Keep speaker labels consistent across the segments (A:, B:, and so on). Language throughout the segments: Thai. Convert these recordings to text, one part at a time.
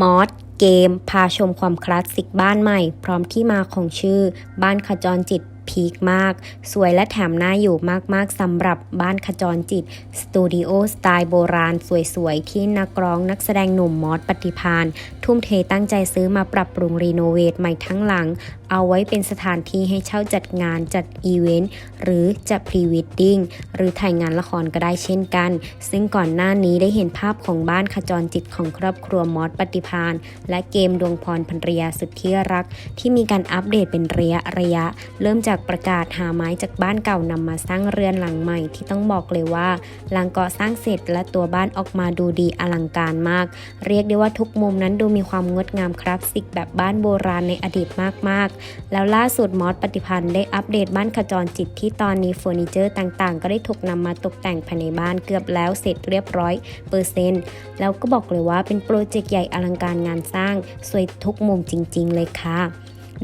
A: มอสเกม พาชมความคลาสสิกบ้านใหม่ พร้อมที่มาของชื่อ บ้านขจรจิต พีคมาก สวยและแถมน่าอยู่มากๆสำหรับบ้านขจรจิต สตูดิโอสไตล์โบราณสวยๆ ที่นักร้องนักแสดงหนุ่มมอสปฏิพานทุ่มเทตั้งใจซื้อมาปรับปรุงรีโนเวทใหม่ทั้งหลัง เอาไว้เป็นสถานที่ให้เช่าจัดงานจัดอีเวนต์หรือจะพรีวิดดิ้งหรือถ่ายงานละครก็ได้เช่นกัน ซึ่งก่อนหน้านี้ได้เห็นภาพของบ้านขจรจิตของครอบครัวมอสปฏิพานและเกมดวงพรภรรยาสุดที่รัก ที่มีการอัปเดตเป็นระยะระยะ เริ่มจากประกาศหาไม้จากบ้านเก่านำมาสร้างเรือนหลังใหม่ที่ต้องบอกเลยว่าหลังก่อสร้างเสร็จและตัวบ้านออกมาดูดีอลังการมาก เรียกได้ว่าทุกมุมนั้นดูมีความงดงามคลาสสิกแบบบ้านโบราณในอดีตมากๆ แล้วล่าสุดมอสปฏิพันธ์ได้อัปเดตบ้านขจรจิตที่ตอนนี้เฟอร์นิเจอร์ต่างๆ ก็ได้ถูกนำมาตกแต่งภายในบ้านเกือบแล้วเสร็จเรียบร้อยเปอร์เซ็นต์แล้วก็บอกเลยว่าเป็นโปรเจกต์ใหญ่อลังการงานสร้างสวยทุกมุมจริง ๆ เลยค่ะ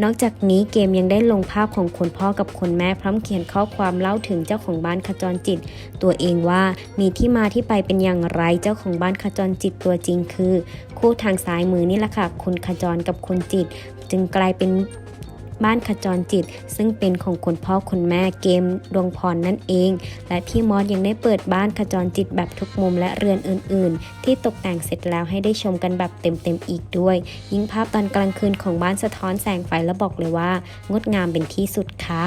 A: นอกจากนี้เกมยังได้ลงภาพของคุณพ่อกับคุณแม่พร้อมเขียนข้อความเล่าถึงเจ้าของบ้านขจรจิต ตัวเองว่ามีที่มาที่ไปเป็นอย่างไรเจ้าของบ้านขจรจิตตัวจริงคือ คู่ทางซ้ายมือนี่แหละค่ะคุณขจรกับคุณจิต จึงกลายเป็น บ้านขจรจิต ซึ่งเป็นของคุณพ่อคุณแม่เกมดวงพรนั่นเอง และพี่มอสยังได้เปิดบ้านขจรจิตแบบทุกมุมและเรือนอื่น ๆ ที่ตกแต่งเสร็จแล้วให้ได้ชมกันแบบเต็ม ๆ อีกด้วย ยิ่งภาพตอนกลางคืนของบ้านสะท้อนแสงไฟและบอกเลยว่า งดงามเป็นที่สุดค่ะ